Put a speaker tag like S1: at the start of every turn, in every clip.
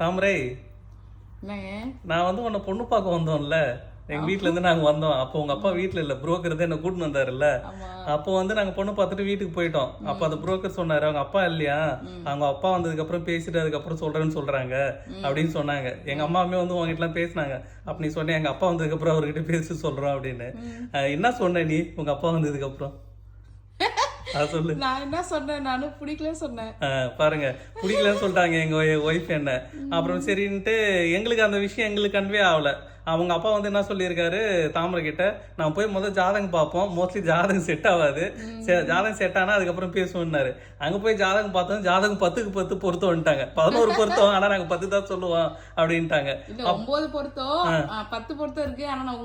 S1: தாமரை நான் வந்து உன்னை பொண்ணு பார்க்க வந்தோம்ல. எங்க வீட்ல இருந்து நாங்க வந்தோம். அப்போ உங்க அப்பா வீட்ல இல்ல புரோக்கர் தான் என்ன கூட்டின்னு வந்தாருல்ல. அப்போ வந்து நாங்க பொண்ணு பார்த்துட்டு வீட்டுக்கு போயிட்டோம். அப்போ அந்த புரோக்கர் சொன்னாரு அவங்க அப்பா இல்லையா? அவங்க அப்பா வந்ததுக்கு அப்புறம் பேசிட்டு அதுக்கப்புறம் சொல்றேன்னு சொல்றாங்க. அப்படின்னு சொன்னாங்க. எங்க அம்மாவுமே வந்து உங்ககிட்ட எல்லாம் பேசினாங்க. அப்ப நீ சொன்ன எங்க அப்பா வந்ததுக்கு அப்புறம் அவர்கிட்ட பேசி சொல்றோம் அப்படின்னு. என்ன சொன்ன நீ உங்க அப்பா வந்ததுக்கு அப்புறம்?
S2: நான் என்ன சொன்னேன்? நானும் பிடிக்கல சொன்னேன்.
S1: ஆஹ் பாருங்க. பிடிக்கலன்னு சொல்லிட்டாங்க எங்க ஒய்ஃப் என்ன. அப்புறம் சரின்ட்டு எங்களுக்கு அந்த விஷயம் எங்களுக்கு கன்வே ஆகல. அவங்க அப்பா வந்து என்ன சொல்லியிருக்காரு? தாமரை கிட்ட நான் போய் முதல் ஜாதகம் பார்ப்போம். மோஸ்ட்லி ஜாதகம் செட் ஆகாது சரி, ஜாதகம் செட் ஆனா அதுக்கப்புறம் பேசுவோம்னாரு. அங்க போய் ஜாதகம் பார்த்தோம். ஜாதகம் பத்துக்கு பத்து பொருத்தம் வந்துட்டாங்க. பதினோரு பொருத்தம். ஆனா நாங்க பத்து தான் சொல்லுவோம் அப்படின்ட்டாங்க.
S2: ஒன்பது பொருத்தம். பத்து பொருத்தம் இருக்கு. ஆனா நான்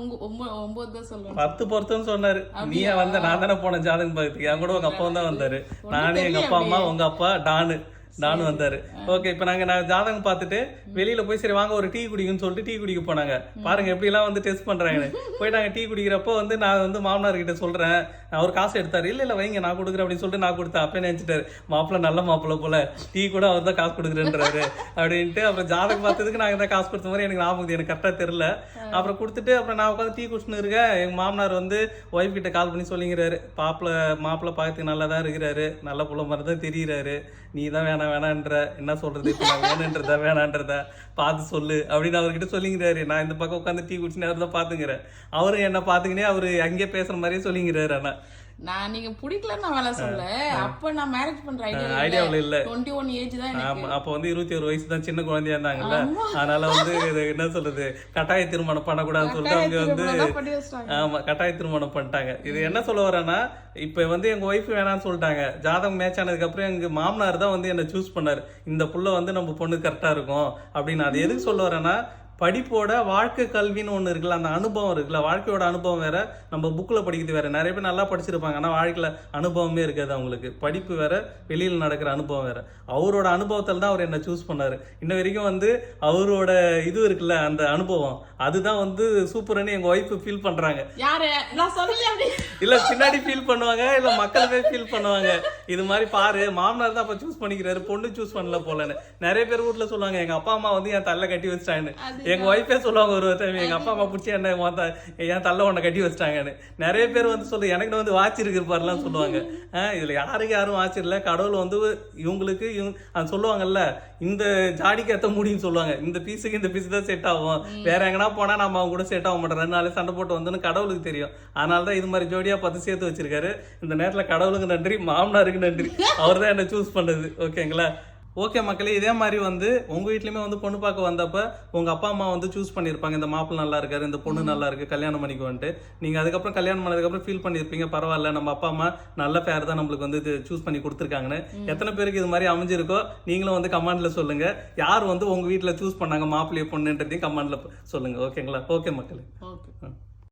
S2: ஒன்பது தான் சொல்லுவேன்.
S1: பத்து பொருத்தம்னு சொன்னாரு. நீயே வந்த நான் தானே போனேன் ஜாதகம் பார்த்துக்கு என் கூட உங்க அப்பா தான் வந்தாரு. நானே எங்க அப்பா அம்மா உங்க அப்பா டானு. டானு வந்தாரு. ஓகே இப்போ நாங்க நான் ஜாதகம் பார்த்துட்டு வெளியில போய் சரி வாங்க ஒரு டீ குடிக்குன்னு சொல்லிட்டு டீ குடிக்க போனாங்க. பாருங்க எப்படி எல்லாம் வந்து டெஸ்ட் பண்றாங்கன்னு. போய் நாங்க டீ குடிக்கிறப்போ வந்து நான் வந்து மாமனார் கிட்ட சொல்றேன். அவர் காசு எடுத்தாரு. இல்ல இல்ல வைங்க நான் கொடுக்குறேன் அப்படின்னு சொல்லிட்டு நான் கொடுத்தேன். அப்பயே நினைச்சிட்டாரு. மாப்பிள்ள நல்ல மாப்பிள்ள போல. டீ கூட அவர் தான் காசு கொடுக்குறேன்றாரு அப்படின்ட்டு அப்புறம் ஜாதகம் பார்த்ததுக்கு நாங்க தான் காசு கொடுத்த மாதிரி எனக்கு ஞாபகம். எனக்கு கரெக்டா தெரியல. அப்புறம் கொடுத்துட்டு அப்புறம் நான் உட்காந்து டீ குடிச்சுன்னு இருக்கேன். எங்க மாமனார் வந்து ஒய்ஃப் கிட்ட கால் பண்ணி சொல்லிங்கிறாரு. பாப்பிள மாப்பிள்ள பார்த்து நல்லா தான் இருக்கிறாரு. நல்ல புள்ள மாதிரி தான் தெரியுறாரு. நீ தான் வேணாம் வேணான்ற என்ன சொல்றது? இப்போ நான் வேணுன்றதா வேணான்றதா? பார்த்து சொல்லு. அப்படின்னு அவர்கிட்ட சொல்லிங்கிறாரு. நான் இந்த பக்கம் உட்காந்து டீ குடிச்சுன்னு அவர் தான் பார்த்துங்கிறேன் அவரும் என்ன பார்த்துக்கினே அவரு அங்கேயே பேசுற மாதிரியே சொல்லிங்கிறாரு ஆனா
S2: நான் நீங்க பிடிக்கல நான் வேலை சொல்ல அப்ப நான் மேரேஜ் பண்ற ஐடியா
S1: ஐடியாவில் இல்லை.
S2: டுவெண்ட்டி ஒன் ஏஜ் தான்
S1: அப்ப வந்து இருபத்தி ஒரு வயசு தான் சின்ன குழந்தையா இருந்தாங்கல்ல. அதனால வந்து என்ன சொல்றது? கட்டாய திருமணம் பண்ணக்கூடாதுன்னு சொல்லிட்டு அவங்க வந்து ஆமா கட்டாய திருமணம் பண்ணிட்டாங்க. இது என்ன சொல்ல வரேன்னா இப்ப வந்து எங்க ஒய்ஃப் வேணாம்னு சொல்லிட்டாங்க. ஜாதகம் மேட்ச் ஆனதுக்கு அப்புறம் எங்க மாமனார் தான் வந்து என்ன சூஸ் பண்ணாரு. இந்த புள்ள வந்து நம்ம பொண்ணு கரெக்டா இருக்கும் அப்படின்னு. அது எதுக்கு சொல்ல வரேன்னா படிப்போட வாழ்க்கை கல்வின்னு ஒன்று இருக்குல்ல அந்த அனுபவம் இருக்குல்ல வாழ்க்கையோட அனுபவம் வேற நம்ம புக்கில் படிக்கிறது வேற. நிறைய பேர் நல்லா படிச்சிருப்பாங்க ஆனால் வாழ்க்கையில் அனுபவமே இருக்காது அவங்களுக்கு. படிப்பு வேற வெளியில் நடக்கிற அனுபவம் வேற. அவரோட அனுபவத்தில் தான் அவர் என்ன சூஸ் பண்ணாரு. இன்ன வரைக்கும் வந்து அவரோட இது இருக்குல்ல அந்த அனுபவம் அதுதான் வந்து சூப்பர்னு எங்க ஒய்ஃப் ஃபீல்
S2: அப்படி?
S1: இல்ல பின்னாடி ஃபீல் பண்ணுவாங்க இல்ல மக்களுமே ஃபீல் பண்ணுவாங்க. இது மாதிரி பாரு மாமனார் தான் அப்ப சூஸ் பண்ணிக்கிறாரு பொண்ணு சூஸ் பண்ணல போலன்னு. நிறைய பேர் வீட்ல சொல்லுவாங்க எங்க அப்பா அம்மா வந்து என் தள்ள கட்டி வச்சிட்டாங்கன்னு. எங்க ஒய்ஃபே சொல்லுவாங்க ஒரு டைம் எங்க அப்பா அம்மா பிடிச்சி என்ன என் தள்ள உன்னை கட்டி வச்சிட்டாங்கன்னு. நிறைய பேர் வந்து சொல்லு எனக்கு வந்து வாட்ச் பாருலாம் சொல்லுவாங்க. இதுல யாருக்கு யாரும் வாட்ச் இல்ல. கடவுள் வந்து இவங்களுக்கு இவங்க சொல்லுவாங்கல்ல இந்த ஜாடிக்கு ஏத்த முடியும் சொல்லுவாங்க. இந்த பீஸுக்கு இந்த பீஸ் தான் செட் ஆகும். வேற எங்கனா போனா நம்ம அவங்க கூட செட் ஆக மாட்டோம். ரெண்டு நாளே சண்டை போட்டு வந்தோன்னு கடவுளுக்கு தெரியும். அதனால தான் இது மாதிரி ஜோடியா பார்த்து சேர்த்து வச்சிருக்காரு. இந்த நேரத்துல கடவுளுக்கு நன்றி மாமனாருக்கு நன்றி. அவர் தான் என்ன சூஸ் பண்ணது ஓகேங்களா ஓகே மக்களே இதே மாதிரி வந்து உங்க வீட்லயுமே வந்து பொண்ணு பார்க்க வந்தப்ப உங்க அப்பா அம்மா வந்து சூஸ் பண்ணியிருப்பாங்க. இந்த மாப்பிள்ளை நல்லா இருக்காரு இந்த பொண்ணு நல்லா இருக்கு கல்யாணம் பண்ணிக்குவோன்ட்டு. நீங்க அதுக்கப்புறம் கல்யாணம் பண்ணதுக்கப்புறம் ஃபீல் பண்ணியிருப்பீங்க. பரவாயில்ல நம்ம அப்பா அம்மா நல்ல பேர் தான் நம்மளுக்கு வந்து இது சூஸ் பண்ணி கொடுத்துருக்காங்கன்னு. எத்தனை பேருக்கு இது மாதிரி அமைஞ்சிருக்கோ நீங்களும் வந்து கமெண்ட்ல சொல்லுங்க. யார் வந்து உங்க வீட்ல சூஸ் பண்ணாங்க மாப்பிள்ளைய பொண்ணுன்றதையும் கமெண்ட்ல சொல்லுங்க. ஓகேங்களா ஓகே மக்களே.
S2: ஓகே.